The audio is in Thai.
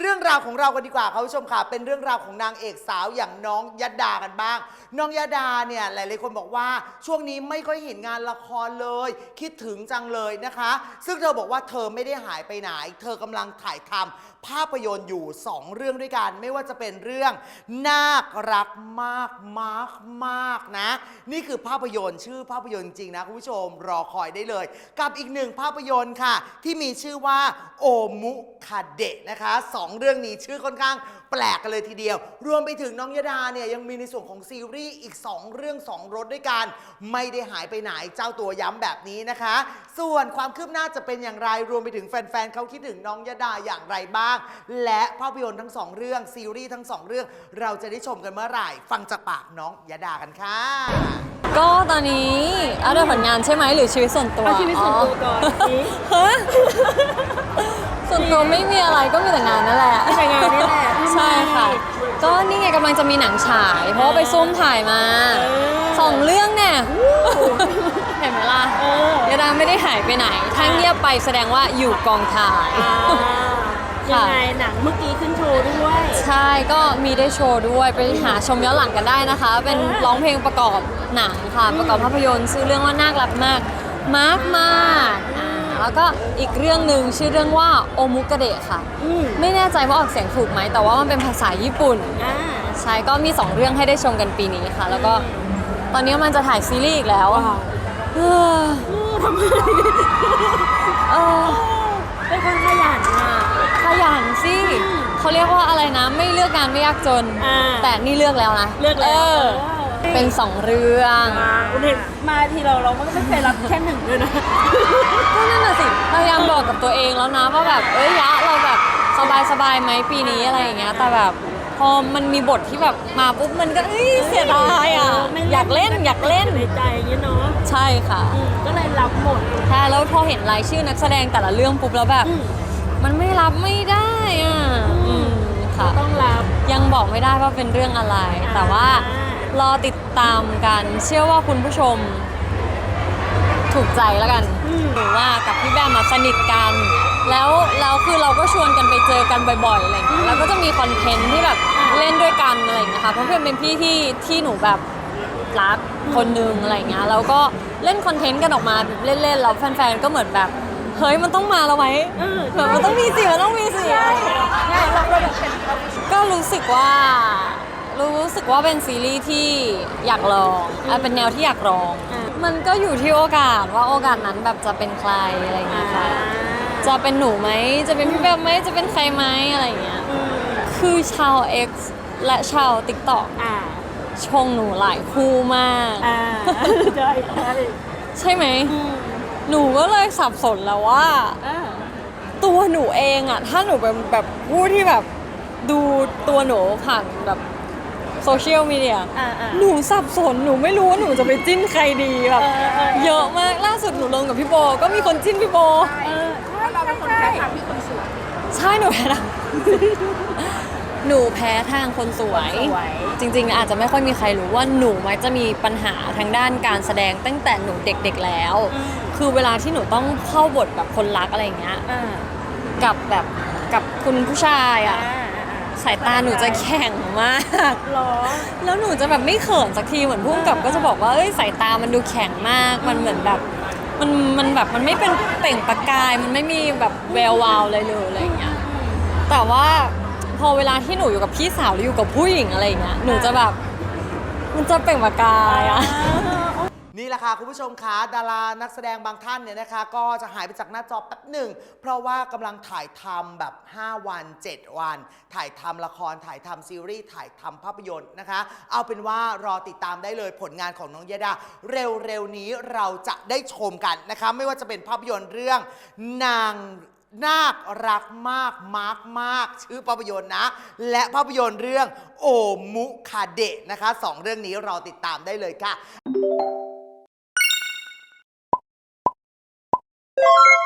เรื่องราวของเรากันดีกว่าคุณผู้ชมค่ะ เป็นเรื่องราวของนางเอกสาวอย่างน้องยดากันบ้าง น้องยดาเนี่ยหลายๆคนบอกว่าช่วงนี้ไม่ค่อยเห็นงานละครเลย คิดถึงจังเลยนะคะ ซึ่งเธอบอกว่าเธอไม่ได้หายไปไหน เธอกำลังถ่ายทำภาพยนตร์อยู่ 2 เรื่องด้วยกัน ไม่ว่าจะเป็นเรื่องนาครักมากมากมากนะ นี่คือภาพยนตร์ชื่อภาพยนตร์จริงนะคุณผู้ชมรอคอยได้เลย กับอีกหนึ่งภาพยนตร์ค่ะ ที่มีชื่อว่าโอมุคาเดะนะคะสองเรื่องนี้ชื่อค่อนข้างแปลกกันเลยทีเดียว รวมไปถึงน้องยดาเนี่ยยังมีในส่วนของซีรีส์อีก 2 เรื่อง 2 รถด้วยกัน ไม่ได้หายไปไหนเจ้าตัวย้ำแบบนี้นะคะ ส่วนความคืบหน้าจะเป็นอย่างไรรวมไปถึงแฟนๆเขาคิดถึงน้องยดาอย่างไรบ้าง และภาพยนตร์ทั้งสองเรื่องซีรีส์ทั้งสองเรื่อง เราจะได้ชมกันเมื่อไหร่ ฟังจากปากน้องยดากันค่ะ ก็ตอนนี้เอาด้วยผลงานใช่ไหมหรือชีวิตส่วนตัวเอาชีวิตส่วนตัวก่อนสิ ฮะส่ วนตัวไม่มีอะไรก็มีแต่งานนั่นแหละมีแต่งานนี่แหละทำไมใช่ค่ะ ก็นี่ไงกำลังจะมีหนังฉาย เพราะว่าไปซุ่มถ่ายมาเออสองเรื่องเนี่ยเห็นไหมล่ะเออยาดาไม่ได้หายไปไหนถ้าเงียบไปแสดงว่าอยู่กองถ่ายอ่ายังไงหนังเมื่อกี้ขึ้นโชว์ด้วย ใช่ก็มีได้โชว์ด้วยไปหาชมย้อนหลังกันได้นะคะ เป็นร้องเพลงประกอบหนังค่ะ ประกอบภาพยนตร์ชื่อเรื่องว่านาครักมากมากมากอ่า แล้วก็อีกเรื่องหนึ่งชื่อเรื่องว่าโอมุกะเดะค่ะ อืมไม่แน่ใจว่าออกเสียงถูกไหม แต่ว่ามันเป็นภาษาญี่ปุ่น อ่า ใช่ก็มี 2 เรื่องให้ได้ชมกันปีนี้ค่ะ แล้วก็ตอนนี้มันจะถ่ายซีรีส์อีกแล้วว้าว เออทำไมเออเป็นคนขยันอะ ขยันสิเขาเรียกว่าอะไรนะ ไม่เลือกงานไม่ยากจน อ่าแต่นี่เลือกแล้วนะเลือกแล้วออ เออ เป็นสองเรื่องอ่าเห็นมาทีเราเราก็ไม่เคยรับแค่หนึ่งเลยนะก็นั่นน่ะสิพยายามบอกกับตัวเองแล้วนะว่าแบบเอ้ยยะเราแบบสบายสบายๆไหมปีนี้อะไรอย่างเงี้ยแต่แบบพอมันมีบทที่แบบมาปุ๊บมันก็เอ้ยเสียดายอะไม่อยากเล่นอยากเล่นในใจอย่างเงี้ยเนาะใช่ค่ะอืมก็เลยรับหมดใช่แล้วพอเห็นรายชื่อนักแสดงแต่ละเรื่องปุ๊บแล้วแบบอืมมันไม่รับไม่ได้อะอืมอืมค่ะต้องรับยังบอกไม่ได้ว่าเป็นเรื่องอะไรอ่าแต่ว่า รอติดตามกัน เชื่อว่าคุณผู้ชม ถูกใจแล้วกันอืมหรือว่ากับพี่แบมมาสนิทกัน แล้วแล้วคือเราก็ชวนกันไปเจอกันบ่อยๆอะไรอย่างเงี้ยแล้วก็จะมีคอนเทนต์ที่แบบเล่นด้วยกันอะไรอย่างเงี้ยค่ะเพราะเพื่อนเป็นพี่ที่ที่หนูแบบรักคนหนึงอะไรอย่างเงี้ยแล้วก็เล่นคอนเทนต์กันออกมาแบบเล่นๆแล้วแฟนๆก็เหมือนแบบเฮ้ยมันต้องมาแล้วไหมเออแบบมันต้องมีสิมันต้องมีสิใช่เราก็แบบเป็นก็รู้สึกว่า รู้สึกว่าเป็นซีรีส์ที่อยากลองอะเป็นแนวที่อยากลอง อ่ามันก็อยู่ที่โอกาสว่าโอกาสนั้นแบบจะเป็นใครอะไรอย่างเงี้ยค่ะ จะเป็นหนูไหม จะเป็นพี่แบบไหม จะเป็นใครไหมอะไรอย่างเงี้ย อืมคือชาว X และชาว TikTok อ่าชงหนูหลายคู่มาก อ่าใช่ใช่ใช่ไหม อืมหนูก็เลยสับสนแล้วว่า อ่าตัวหนูเองอะถ้าหนูเป็นแบบผู้ที่แบบดูตัวหนูผ่านแบบ โซเชียลมีเดียอ่าอ่า หนูสับสนหนูไม่รู้ว่าหนูจะไปจิ้นใครดีแบบเออเออ เยอะมากล่าสุดหนูลงกับพี่โบก็มีคนจิ้นพี่โบ เออใช่เราเป็นคนแพ้ทางพี่คนสวยใช่หนูแพ้ทาง หนูแพ้ทางคนสวย สวย จริงๆ อาจจะไม่ค่อยมีใครรู้ว่าหนูมักจะมีปัญหาทางด้านการแสดงตั้งแต่หนูเด็กๆแล้ว อืม คือเวลาที่หนูต้องเข้าบทแบบคนรักอะไรอย่างเงี้ย อ่า กับแบบกับคุณผู้ชายอะ อ่า สายตาหนูจะแข็งมาก หรอ แล้วหนูจะแบบไม่เขินสักทีเหมือนพุ่มกับก็จะบอกว่าเอ้ยสายตามันดูแข็งมาก มันเหมือนแบบมันมันแบบมันไม่เป็นเปล่งประกาย มันไม่มีแบบแวววาวอะไรเลยอะไรอย่างเงี้ย แต่ว่าพอเวลาที่หนูอยู่กับพี่สาวหรืออยู่กับผู้หญิงอะไรอย่างเงี้ย หนูจะแบบมันจะเปล่งประกายอะ นี่แหละค่ะคุณผู้ชมคะดารานักแสดงบางท่านเนี่ยนะคะ ก็จะหายไปจากหน้าจอแป๊บหนึ่ง เพราะว่ากำลังถ่ายทำแบบ 5 วัน 7 วัน ถ่ายทำละครถ่ายทำซีรีส์ถ่ายทำภาพยนตร์นะคะ เอาเป็นว่ารอติดตามได้เลยผลงานของน้องยดา เร็วๆนี้เราจะได้ชมกันนะคะ ไม่ว่าจะเป็นภาพยนตร์เรื่องนางนาครักมากมากมาก ชื่อภาพยนตร์นะ และภาพยนตร์เรื่องโอมุคาเดะนะคะสองเรื่องนี้รอติดตามได้เลยค่ะ you